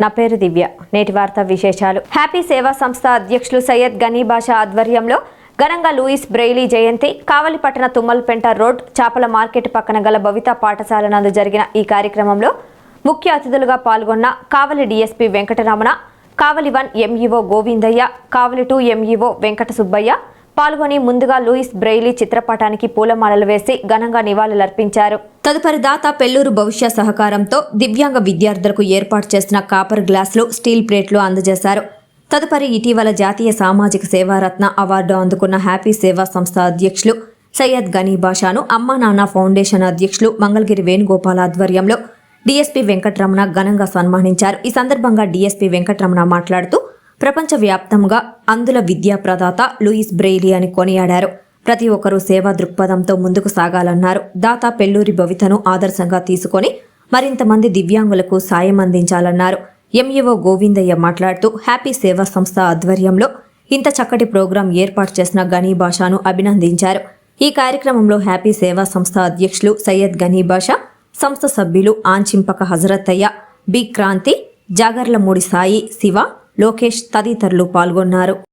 నా పేరు దివ్య. నేటి వార్త విశేషాలు. హ్యాపీ సేవా సంస్థ అధ్యక్షులు సయ్యద్ గనీ బాషా ఆధ్వర్యంలో ఘనంగా లూయిస్ బ్రెయిలీ జయంతి కావలిపట్టణ తుమ్మల్పెంట రోడ్ చేపల మార్కెట్ పక్కన గల భవిత పాఠశాల నందు జరిగిన ఈ కార్యక్రమంలో ముఖ్య అతిథులుగా పాల్గొన్న Kavali DSP Venkataramana Kavali one MEO Govindaiah Kavali two MEO Venkata Subbaiah పాల్గొని ముందుగా లూయిస్ బ్రెయిలీ చిత్రపటానికి పూలమాలలు వేసి ఘనంగా నివాళులర్పించారు. తదుపరి దాత పెళ్ళూరు భవిష్య సహకారంతో దివ్యాంగ విద్యార్థులకు ఏర్పాటు చేసిన కాపర్ గ్లాసులు స్టీల్ ప్లేట్లు అందజేశారు. తదుపరి ఇటీవల జాతీయ సామాజిక సేవారత్న అవార్డు అందుకున్న హ్యాపీ సేవా సంస్థ అధ్యక్షులు సయ్యద్ గనీ బాషాను అమ్మా నాన్న ఫౌండేషన్ అధ్యక్షులు మంగళగిరి వేణుగోపాల్ ఆధ్వర్యంలో డీఎస్పీ వెంకటరమణ ఘనంగా సన్మానించారు. ఈ సందర్భంగా డీఎస్పీ వెంకటరమణ మాట్లాడుతూ ప్రపంచవ్యాప్తంగా అందుల విద్యా ప్రదాత లూయిస్ బ్రెయిలీ అని కొనియాడారు. ప్రతి ఒక్కరూ సేవా దృక్పథంతో ముందుకు సాగాలన్నారు. దాత పెల్లూరి భవితను ఆదర్శంగా తీసుకొని మరింతమంది దివ్యాంగులకు సాయం అందించాలన్నారు. ఎంఈఓ గోవిందయ్య మాట్లాడుతూ హ్యాపీ సేవా సంస్థ ఆధ్వర్యంలో ఇంత చక్కటి ప్రోగ్రాం ఏర్పాటు చేసిన గనీ భాషను అభినందించారు. ఈ కార్యక్రమంలో హ్యాపీ సేవా సంస్థ అధ్యక్షులు సయ్యద్ గనీ భాషా సంస్థ సభ్యులు ఆంచింపక హజరత్తయ్య బి క్రాంతి జాగర్లమూడి సాయి శివ లోకేష్ తదితరులు పాల్గొన్నారు.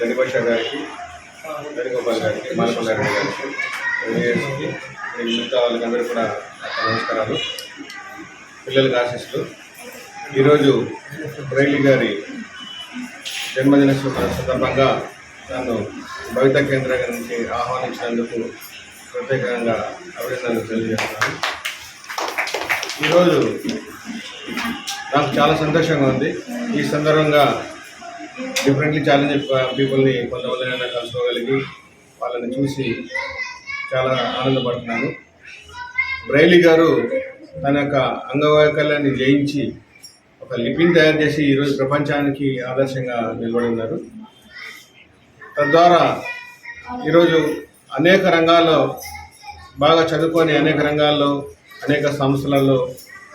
గణిభాష గారికి వేణుగోపాల్ గారికి మాలకొండారెడ్డి గారికి వేణుగారికి, మిగతా వాళ్ళకందరూ కూడా నమస్కారాలు పిల్లలకు ఆశిస్తూ ఈరోజు రైలి గారి జన్మదిన సందర్భంగా నన్ను భవిత కేంద్రం నుంచి ఆహ్వానించినందుకు ప్రత్యేకంగా అభినందనలు తెలియజేస్తున్నాను. ఈరోజు నాకు చాలా సంతోషంగా ఉంది. ఈ సందర్భంగా డిఫరెంట్లీ ఛాలెంజ్ పీపుల్ని కొంతమందినైనా కలుసుకోగలిగి వాళ్ళని చూసి చాలా ఆనందపడుతున్నాను బ్రైలీ గారు తన యొక్క అంగవైకల్యాన్ని జయించి ఒక లిపిని తయారు చేసి ఈరోజు ప్రపంచానికి ఆదర్శంగా నిలబడి ఉన్నారు. తద్వారా ఈరోజు అనేక రంగాల్లో బాగా చదువుకొని అనేక రంగాల్లో అనేక సంస్థలలో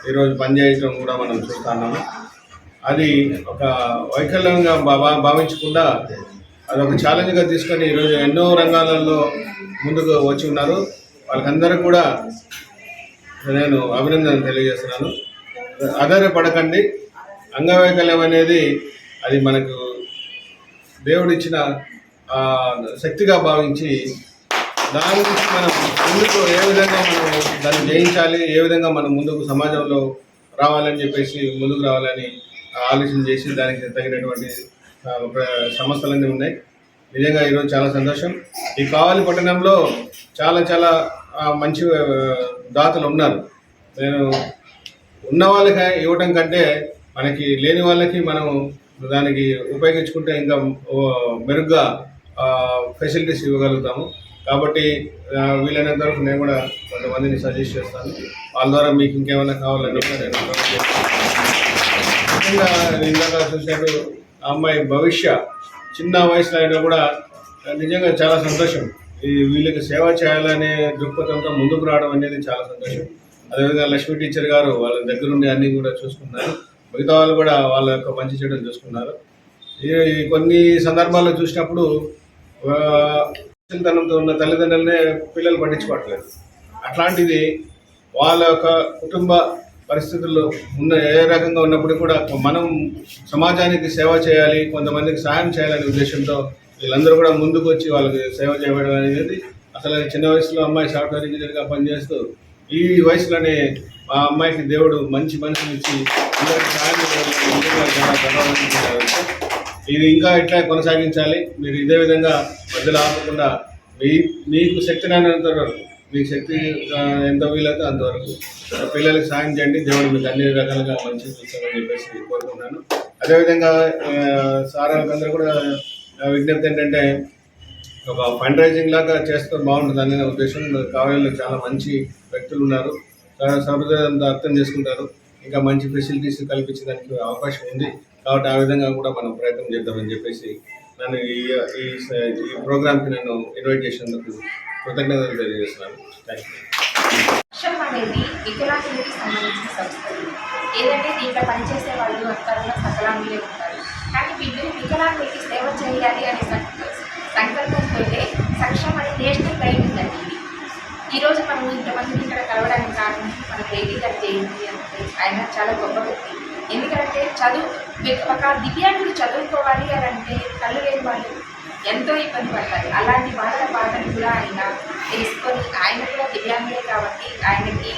ఈరోజు పనిచేయటం కూడా మనం చూస్తున్నాము అది ఒక వైకల్యంగా భావ భావించకుండా అది ఒక ఛాలెంజ్గా తీసుకొని ఈరోజు ఎన్నో రంగాలలో ముందుకు వచ్చి ఉన్నారు. వాళ్ళకందరూ కూడా నేను అభినందన తెలియజేస్తున్నాను. ఆధారపడకండి. అంగవైకల్యం అనేది అది మనకు దేవుడిచ్చిన శక్తిగా భావించి దాని గురించి మనం ముందుకు ఏ విధంగా మనం దాన్ని జయించాలి ఏ విధంగా మనం ముందుకు సమాజంలో రావాలని చెప్పేసి ముందుకు రావాలని ఆలోచన చేసి దానికి తగినటువంటి సమస్యలన్నీ ఉన్నాయి. నిజంగా ఈరోజు చాలా సంతోషం. ఈ కావాలి పట్టణంలో చాలా చాలా మంచి దాతలు ఉన్నారు. నేను ఉన్న వాళ్ళకి ఇవ్వటం కంటే మనకి లేని వాళ్ళకి మనం దానికి ఉపయోగించుకుంటే ఇంకా మెరుగ్గా ఫెసిలిటీస్ ఇవ్వగలుగుతాము. కాబట్టి వీలైనంత వరకు నేను కూడా కొంతమందిని సజెస్ట్ చేస్తాను. వాళ్ళ ద్వారా మీకు ఇంకేమైనా కావాలని నేను ముఖ్యంగా ఇందాక చూశారు ఆ అమ్మాయి భవిష్య చిన్న వయసులో అయినా కూడా నిజంగా చాలా సంతోషం. ఈ వీళ్ళకి సేవ చేయాలనే దృక్పథంతో ముందుకు రావడం అనేది చాలా సంతోషం. అదేవిధంగా లక్ష్మీ టీచర్ గారు వాళ్ళ దగ్గరుండి అన్నీ కూడా చూసుకున్నారు. మిగతా వాళ్ళు కూడా వాళ్ళ యొక్క మంచి చెడులు చూసుకున్నారు. ఈ- కొన్ని సందర్భాల్లో చూసినప్పుడు చిన్నతనంతో ఉన్న తల్లిదండ్రులనే పిల్లలు పట్టించుకోవట్లేదు. అట్లాంటిది వాళ్ళ యొక్క కుటుంబ పరిస్థితుల్లో ఉన్న ఏ రకంగా ఉన్నప్పుడు కూడా మనం సమాజానికి సేవ చేయాలి కొంతమందికి సహాయం చేయాలనే ఉద్దేశంతో వీళ్ళందరూ కూడా ముందుకు వచ్చి వాళ్ళకి సేవ చేయడం అనేది అసలు చిన్న వయసులో అమ్మాయి సాఫ్ట్వేర్ ఇంజనీర్గా పనిచేస్తూ ఈ వయసులోనే ఆ అమ్మాయికి దేవుడు మంచి మనసుని ఇచ్చి అందరికీ సహాయం ఇది ఇంకా ఇట్లా కొనసాగించాలి. మీరు ఇదే విధంగా మధ్యలో ఆపకుండా మీ మీకు శక్తి రానంత మీ శక్తి ఎంత వీలైతే అంతవరకు. పిల్లలకి సాయం చేయండి. దేవుడు మీకు అన్ని రకాలుగా మంచి చూస్తామని చెప్పేసి కోరుకుంటున్నాను. అదేవిధంగా సారాలకందరూ కూడా విజ్ఞప్తి ఏంటంటే ఒక ఫండ్ రైజింగ్ లాగా చేస్తే బాగుంటుంది అనే ఉద్దేశం. కావలిలో చాలా మంచి వ్యక్తులు ఉన్నారు. చాలా అర్థం చేసుకుంటారు. ఇంకా మంచి ఫెసిలిటీస్ కల్పించడానికి అవకాశం ఉంది. కాబట్టి ఆ విధంగా కూడా మనం ప్రయత్నం చేద్దామని చెప్పేసి నన్ను ఈ ఈ ఈ ప్రోగ్రామ్కి నన్ను ఇన్వైట్ చేసినందుకు కృతజ్ఞతలు తెలియజేస్తున్నాను. అనేది వికలాంగులకి సంబంధించిన సంస్థలు. ఏదంటే దీంట్లో పనిచేసే వాళ్ళు అంతరంగా సకలాంగులే ఉంటారు. కానీ వీళ్ళు వికలాంగులకి సేవ చేయాలి అనే సంకల్పంతో సక్షమ అనే నేషనల్ ప్రైజ్ ఉందండి ఈరోజు మనం ఇంతమంది ఇక్కడ కలవడానికి కారణం మన బేబీ గారు చేయండి అంటే ఆయన చాలా గొప్ప వ్యక్తి. ఎందుకంటే చదువు ఒక దివ్యాంగుడు చదువుకోవాలి అని అంటే కళ్ళు లేని వాళ్ళు ఎంతో ఇబ్బంది పడతారు అలాంటి వాళ్ళ బాధను కూడా ఆయన తెలుసుకొని ఆయన కూడా దివ్యాంగులే కాబట్టి ఆయనకి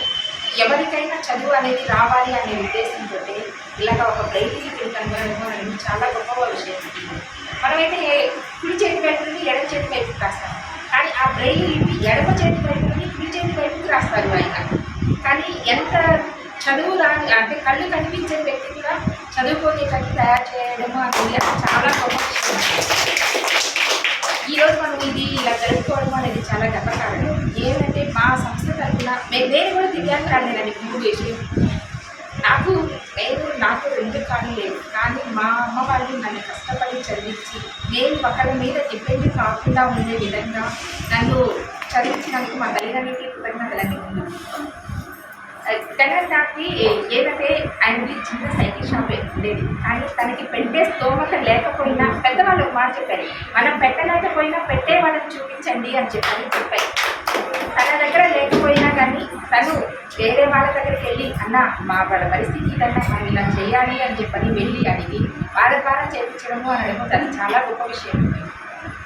ఎవరికైనా చదువు అనేది రావాలి అనే ఉద్దేశంతో ఇలాగ ఒక బ్రైట్ కనుగొనడం అనేది చాలా గొప్ప విషయం. మనమైతే కుడి చేతి వైపు నుండి ఎడమ చేతి వైపుకి రాస్తాం. కానీ ఆ బ్రెయిల్ లిపి ఎడమ చేతి వైపు నుండి కుడి చేతి వైపుకి రాస్తారు ఆయన. కానీ ఎంత చదువు రాని అంటే కళ్ళు కనిపించే వ్యక్తి కూడా చదువుకోని కళ్ళు తయారు చేయడము అనేది చాలా గొప్ప విషయం. ఈరోజు మనం ఇది ఇలా జరుపుకోవడం అనేది చాలా గర్వకారణం. ఏంటంటే మా సంస్థ తరఫున నేను కూడా దివ్యాంగురాలేనండి ముందు చేసి నాకు నేను నాకు రెండు కాళ్ళు లేవు. కానీ మా అమ్మ వాళ్ళు నన్ను కష్టపడి చదివించి నేను ఒకరి మీద డిపెండ్ కాకుండా ఉండే విధంగా నన్ను చదివించినందుకు మా తల్లిదండ్రులకి కృతజ్ఞతలని ముందు నాకు ఏదంటే ఆయనకి చిన్న సైకిల్ షాప్ ఉండేది. కానీ తనకి పెట్టే స్తోమత లేకపోయినా మాట చెప్పారు. మనం పెట్టలేకపోయినా పెట్టే వాళ్ళని చూపించండి అని చెప్పని చెప్పారు. తన దగ్గర లేకపోయినా కానీ తను వేరే వాళ్ళ దగ్గరికి వెళ్ళి అన్న మా వాళ్ళ పరిస్థితి ఇదన్నా మనం ఇలా చేయాలి అని చెప్పని వెళ్ళి అడిగి వాళ్ళ ద్వారా చేయించడము అనడము తను చాలా గొప్ప విషయం.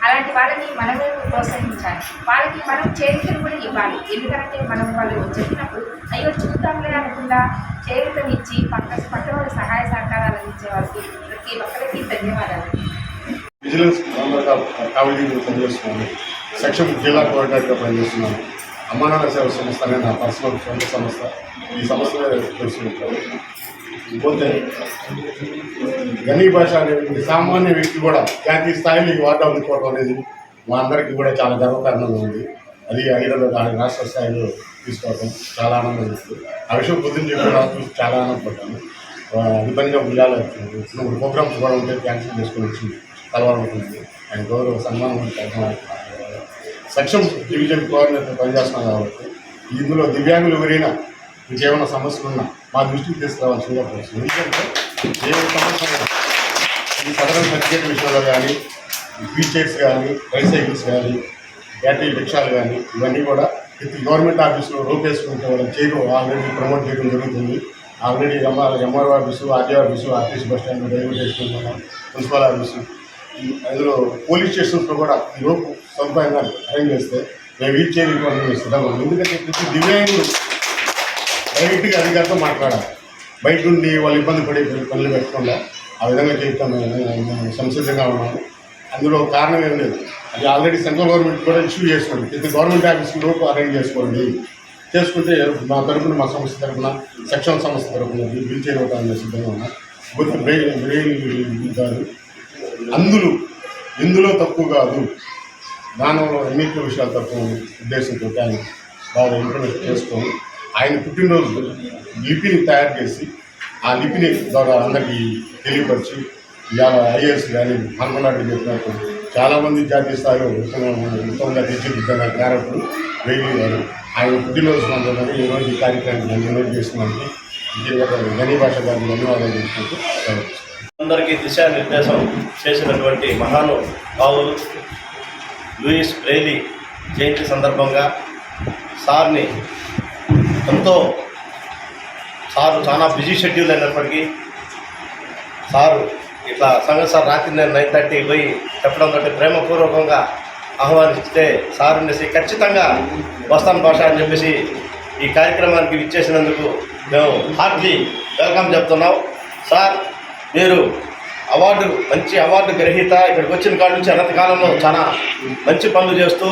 అలాంటి వాళ్ళని మనమే ప్రోత్సహించాలి. వాళ్ళకి మనం చేతిని కూడా ఇవ్వాలి. ఎందుకంటే మనం వాళ్ళు చెప్పినప్పుడు అయ్యో చూద్దాంలే అనకుండా చేతినిచ్చి పక్క పక్కన వాళ్ళ సహాయ సహకారాలు ఇచ్చే వాళ్ళకి ప్రతి ఒక్కరికి ధన్యవాదాలు. విజిలెన్స్ మెంబర్గా పనిచేస్తున్నాను సెక్షన్ జిల్లా కోఆర్డినేటర్గా పనిచేస్తున్నాను అమ్మానాన్న సేవ సంస్థ అనే నా పర్సనల్ సొంత సంస్థ. ఈ సంస్థలో తెలుసుకుంటాను పోతే గనీ భాష అనేటువంటి సామాన్య వ్యక్తి కూడా జాతీయ స్థాయిలో ఈ వార్డు అందుకోవడం అనేది మా అందరికీ కూడా చాలా గర్వకారణంగా ఉంది. అది ఐడలో కానీ రాష్ట్ర స్థాయిలో తీసుకోవడం చాలా ఆనందం ఇస్తుంది. ఆ విషయం పొద్దున్న చెప్పిన చాలా ఆనందపడ్డాను. ఆ, ఇబ్బందిగా ఇప్పుడు ప్రోగ్రామ్స్ కూడా ఉంటే క్యాన్సిల్ చేసుకొని వచ్చింది. కలవాలనుకుంటుంది. ఆయన గౌరవ సన్మానం ఉంటుంది. సక్షం డివిజన్ కోఆర్డినేటర్ పనిచేస్తున్నాం కాబట్టి ఇందులో దివ్యాంగులు ఎవరైనా ఇంకేమైనా సమస్యలు ఉన్నా మా దృష్టికి తీసుకురావాల్సిందిగా కోరుతున్నాను ఎందుకంటే ఏ సమస్య ఈ సదరన్ సర్టిఫికేట్ విషయంలో కానీ వీల్ కానీ బైసైకిల్స్ కానీ బ్యాటరీ రిక్షాలు కానీ ఇవన్నీ కూడా ప్రతి గవర్నమెంట్ ఆఫీసులో రూపేసుకుంటే వాళ్ళని చేయడం ఆల్రెడీ ప్రమోట్ చేయడం జరుగుతుంది. Already MR MRO office RTO office RTC bus stand railway station municipal office అందులో పోలీస్ స్టేషన్స్లో కూడా ఈ లోపు సదుపాయంగా అరేంజ్ చేస్తే మేము వీల్ చేయడానికి ఇవ్వడం సిద్ధంగా ఎందుకంటే ప్రతి దివ్యాంగులు డైరెక్ట్గా అధికారితో మాట్లాడాలి. బయట నుండి వాళ్ళు ఇబ్బంది పడే పనులు పెట్టకుండా ఆ విధంగా చేయటం సంసిద్ధంగా ఉన్నాము అందులో కారణం ఏం లేదు. అది ఆల్రెడీ సెంట్రల్ గవర్నమెంట్ కూడా ఇష్యూ చేసుకోండి ప్రతి గవర్నమెంట్ ఆఫీస్ లోపు అరేంజ్ చేసుకోండి. చేసుకుంటే మా తరపున మా సంస్థ తరపున సెక్షన్ సంస్థ తరఫున బిల్ చేయడం సిద్ధంగా ఉన్నాం పోతే బ్రెయిన్ బ్రెయిన్ కాదు అందులో ఇందులో తక్కువ కాదు. దానంలో ఎన్నికల విషయాలు తక్కువ ఉద్దేశంతో ఆయన బాగా ఇంప్లిమెంట్ చేసుకొని ఆయన పుట్టినరోజు లిపిని తయారు చేసి ఆ లిపిని ద్వారా అందరికీ తెలియపరిచి ఇవాళ ఐఏఎస్ కానీ హనుమలాంటి చెప్పినట్టు చాలామంది జాతీయ స్థాయిలో ఉత్తమంగా తీర్చిదిద్దిన క్యారెక్టర్ వెయ్యి గారు ఆయన పుట్టినరోజు సందర్భంగా ఈరోజు ఈ కార్యక్రమాన్ని నన్ను ఇన్వైట్ గనీ భాష నిర్దేశం ధన్యవాదాలు తెలుసుకుంటూ అందరికీ దిశానిర్దేశం చేసినటువంటి మహాను బావులు లూయిస్ బ్రెయిలీ జయంతి సందర్భంగా సార్ని ఎంతో సారు చాలా బిజీ షెడ్యూల్ అయినప్పటికీ సారు ఇట్లా సంగతి సార్ రాత్రి నేను నైన్ థర్టీకి పోయి చెప్పడం తోటి ప్రేమపూర్వకంగా ఆహ్వానిస్తే సార్ అనేసి ఖచ్చితంగా వస్తాను భాష అని చెప్పేసి ఈ కార్యక్రమానికి విచ్చేసినందుకు మేము హార్ట్లీ వెల్కమ్ చెప్తున్నాం. సార్ మీరు అవార్డు మంచి అవార్డు గ్రహీత ఇక్కడికి వచ్చిన కాడ నుంచి అనంత కాలంలో చాలా మంచి పనులు చేస్తూ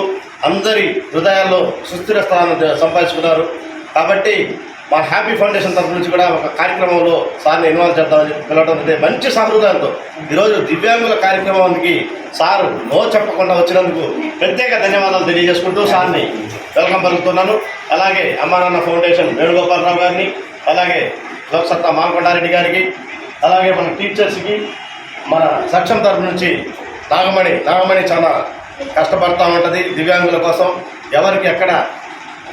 అందరి హృదయాల్లో సుస్థిర స్థానం సంపాదించుకున్నారు. కాబట్టి మా హ్యాపీ ఫౌండేషన్ తరఫు నుంచి కూడా ఒక కార్యక్రమంలో సార్ని ఇన్వాల్వ్ చేద్దామని చెప్పి పిలవడం అంటే మంచి సహృదయంతో ఈరోజు దివ్యాంగుల కార్యక్రమానికి సారు నో చెప్పకుండా వచ్చినందుకు ప్రత్యేక ధన్యవాదాలు తెలియజేసుకుంటూ సార్ని వెల్కమ్ పలుకుతున్నాను. అలాగే అమ్మానాన్న ఫౌండేషన్ వేణుగోపాలరావు గారిని అలాగే లోక్సత్తా మాంకొండారెడ్డి గారికి అలాగే మన టీచర్స్కి మన సక్షం తరఫు నుంచి నాగమణి నాగమణి చాలా కష్టపడతా ఉంటుంది దివ్యాంగుల కోసం. ఎవరికి ఎక్కడ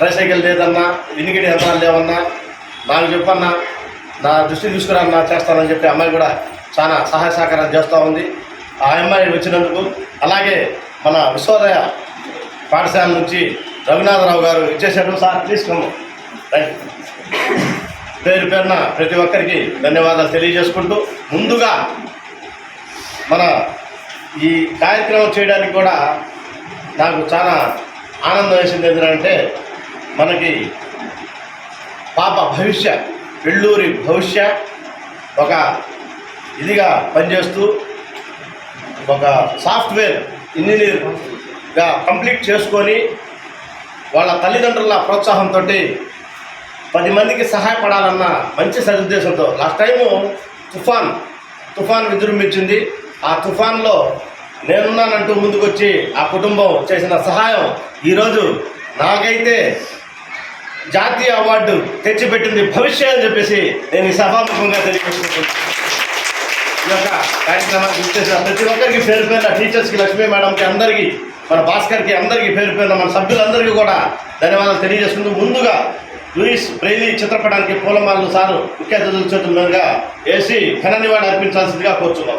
ట్రైసైకిల్ లేదన్నా వినికిడి యంత్రాలు లేవన్నా నాకు చెప్పన్నా నా దృష్టి తీసుకురాన్నా చేస్తానని చెప్పి అమ్మాయి కూడా చాలా సహాయ సహకారాలు చేస్తూ ఉంది. ఆ అమ్మాయి వచ్చినందుకు అలాగే మన విశ్వోదయ పాఠశాల నుంచి రఘునాథరావు గారు ఇచ్చేసాడు సార్ తీసుకోము పేరు పేరున ప్రతి ఒక్కరికి ధన్యవాదాలు తెలియజేసుకుంటూ ముందుగా మన ఈ కార్యక్రమం చేయడానికి కూడా నాకు చాలా ఆనందం వేసింది. ఏంటంటే మనకి పాప భవిష్య పెళ్ళూరి భవిష్య ఒక ఇదిగా పనిచేస్తూ ఒక సాఫ్ట్వేర్ ఇంజనీర్గా కంప్లీట్ చేసుకొని వాళ్ళ తల్లిదండ్రుల ప్రోత్సాహంతో పది మందికి సహాయపడాలన్న మంచి సదుద్దేశంతో. లాస్ట్ టైము తుఫాన్ తుఫాన్ విజృంభించింది. ఆ తుఫాన్లో నేనున్నానంటూ ముందుకొచ్చి ఆ కుటుంబం చేసిన సహాయం ఈరోజు నాకైతే జాతీయ అవార్డు తెచ్చిపెట్టింది భవిష్యత్ అని చెప్పేసి నేను ఈ సభాముఖంగా తెలియజేసుకుంటున్నాను. ఈ యొక్క ప్రతి ఒక్కరికి పేరు పేరున టీచర్స్కి లక్ష్మీ మేడంకి అందరికీ మన భాస్కర్కి అందరికీ పేరు పేరున మన సభ్యులందరికీ కూడా ధన్యవాదాలు తెలియజేసుకుంటూ ముందుగా లూయిస్ బ్రెయిలీ చిత్రపటానికి పూలమాలలు సారు ముఖ్య అతిథుల చేతులుగా వేసి ఘన నివాళి అర్పించాల్సిందిగా కోరుచున్నాం